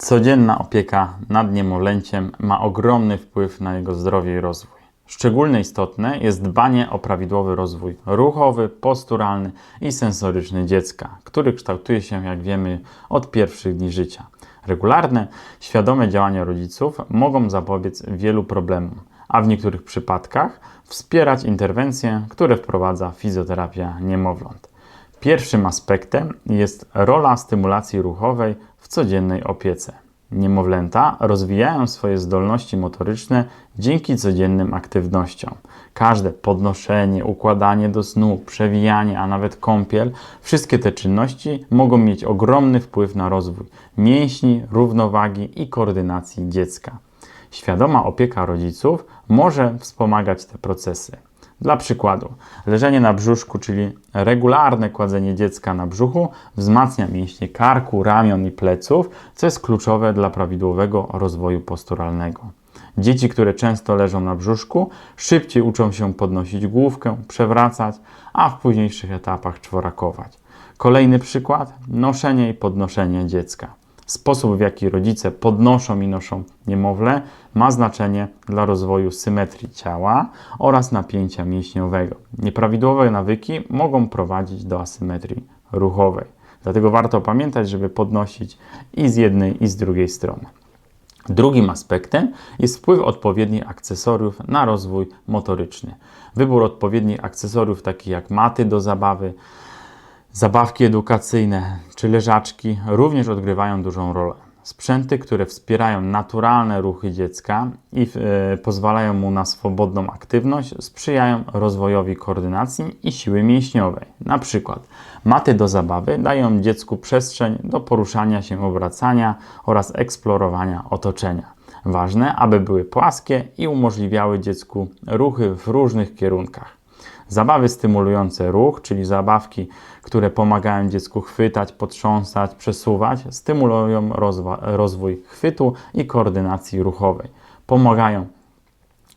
Codzienna opieka nad niemowlęciem ma ogromny wpływ na jego zdrowie i rozwój. Szczególnie istotne jest dbanie o prawidłowy rozwój ruchowy, posturalny i sensoryczny dziecka, który kształtuje się, jak wiemy, od pierwszych dni życia. Regularne, świadome działania rodziców mogą zapobiec wielu problemom, a w niektórych przypadkach wspierać interwencje, które wprowadza fizjoterapia niemowląt. Pierwszym aspektem jest rola stymulacji ruchowej codziennej opiece. Niemowlęta rozwijają swoje zdolności motoryczne dzięki codziennym aktywnościom. Każde podnoszenie, układanie do snu, przewijanie, a nawet kąpiel, wszystkie te czynności mogą mieć ogromny wpływ na rozwój mięśni, równowagi i koordynacji dziecka. Świadoma opieka rodziców może wspomagać te procesy. Dla przykładu, leżenie na brzuszku, czyli regularne kładzenie dziecka na brzuchu, wzmacnia mięśnie karku, ramion i pleców, co jest kluczowe dla prawidłowego rozwoju posturalnego. Dzieci, które często leżą na brzuszku, szybciej uczą się podnosić główkę, przewracać, a w późniejszych etapach czworakować. Kolejny przykład: noszenie i podnoszenie dziecka. Sposób, w jaki rodzice podnoszą i noszą niemowlę, ma znaczenie dla rozwoju symetrii ciała oraz napięcia mięśniowego. Nieprawidłowe nawyki mogą prowadzić do asymetrii ruchowej. Dlatego warto pamiętać, żeby podnosić i z jednej, i z drugiej strony. Drugim aspektem jest wpływ odpowiednich akcesoriów na rozwój motoryczny. Wybór odpowiednich akcesoriów, takich jak maty do zabawy, Zabawki edukacyjne czy leżaczki również odgrywają dużą rolę. Sprzęty, które wspierają naturalne ruchy dziecka i e, pozwalają mu na swobodną aktywność, sprzyjają rozwojowi koordynacji i siły mięśniowej. Na przykład maty do zabawy dają dziecku przestrzeń do poruszania się, obracania oraz eksplorowania otoczenia. Ważne, aby były płaskie i umożliwiały dziecku ruchy w różnych kierunkach. Zabawy stymulujące ruch, czyli zabawki, które pomagają dziecku chwytać, potrząsać, przesuwać, stymulują rozwój chwytu i koordynacji ruchowej. Pomagają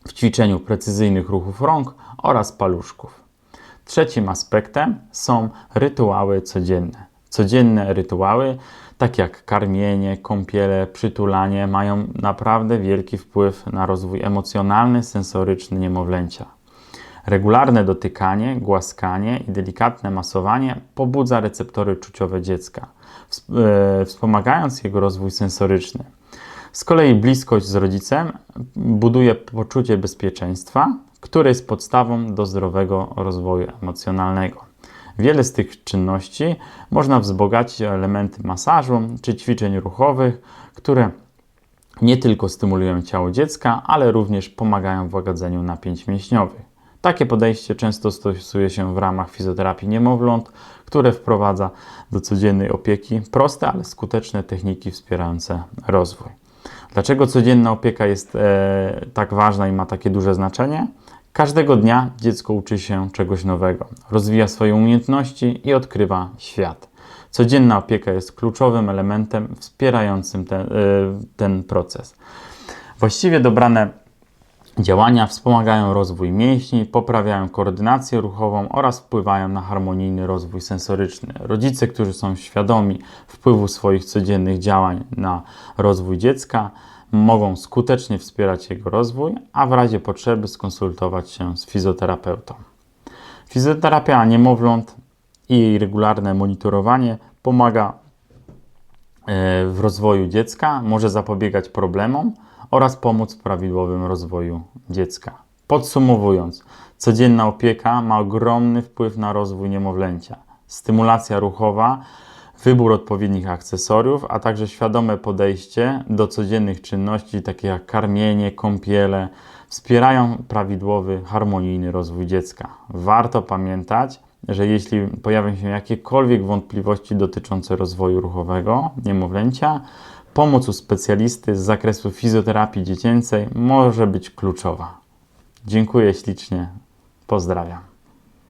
w ćwiczeniu precyzyjnych ruchów rąk oraz paluszków. Trzecim aspektem są rytuały codzienne. Codzienne rytuały, takie jak karmienie, kąpiele, przytulanie, mają naprawdę wielki wpływ na rozwój emocjonalny, sensoryczny niemowlęcia. Regularne dotykanie, głaskanie i delikatne masowanie pobudza receptory czuciowe dziecka, e, wspomagając jego rozwój sensoryczny. Z kolei bliskość z rodzicem buduje poczucie bezpieczeństwa, które jest podstawą do zdrowego rozwoju emocjonalnego. Wiele z tych czynności można wzbogacić o elementy masażu czy ćwiczeń ruchowych, które nie tylko stymulują ciało dziecka, ale również pomagają w łagodzeniu napięć mięśniowych. Takie podejście często stosuje się w ramach fizjoterapii niemowląt, które wprowadza do codziennej opieki proste, ale skuteczne techniki wspierające rozwój. Dlaczego codzienna opieka jest e, tak ważna i ma takie duże znaczenie? Każdego dnia dziecko uczy się czegoś nowego, rozwija swoje umiejętności i odkrywa świat. Codzienna opieka jest kluczowym elementem wspierającym ten, e, ten proces. Właściwie dobrane Działania wspomagają rozwój mięśni, poprawiają koordynację ruchową oraz wpływają na harmonijny rozwój sensoryczny. Rodzice, którzy są świadomi wpływu swoich codziennych działań na rozwój dziecka, mogą skutecznie wspierać jego rozwój, a w razie potrzeby skonsultować się z fizjoterapeutą. Fizjoterapia niemowląt i jej regularne monitorowanie pomaga e, w rozwoju dziecka, może zapobiegać problemom oraz pomóc w prawidłowym rozwoju dziecka. Podsumowując, codzienna opieka ma ogromny wpływ na rozwój niemowlęcia. Stymulacja ruchowa, wybór odpowiednich akcesoriów, a także świadome podejście do codziennych czynności, takie jak karmienie, kąpiele, wspierają prawidłowy, harmonijny rozwój dziecka. Warto pamiętać, że jeśli pojawią się jakiekolwiek wątpliwości dotyczące rozwoju ruchowego niemowlęcia, Pomoc u specjalisty z zakresu fizjoterapii dziecięcej może być kluczowa. Dziękuję ślicznie. Pozdrawiam.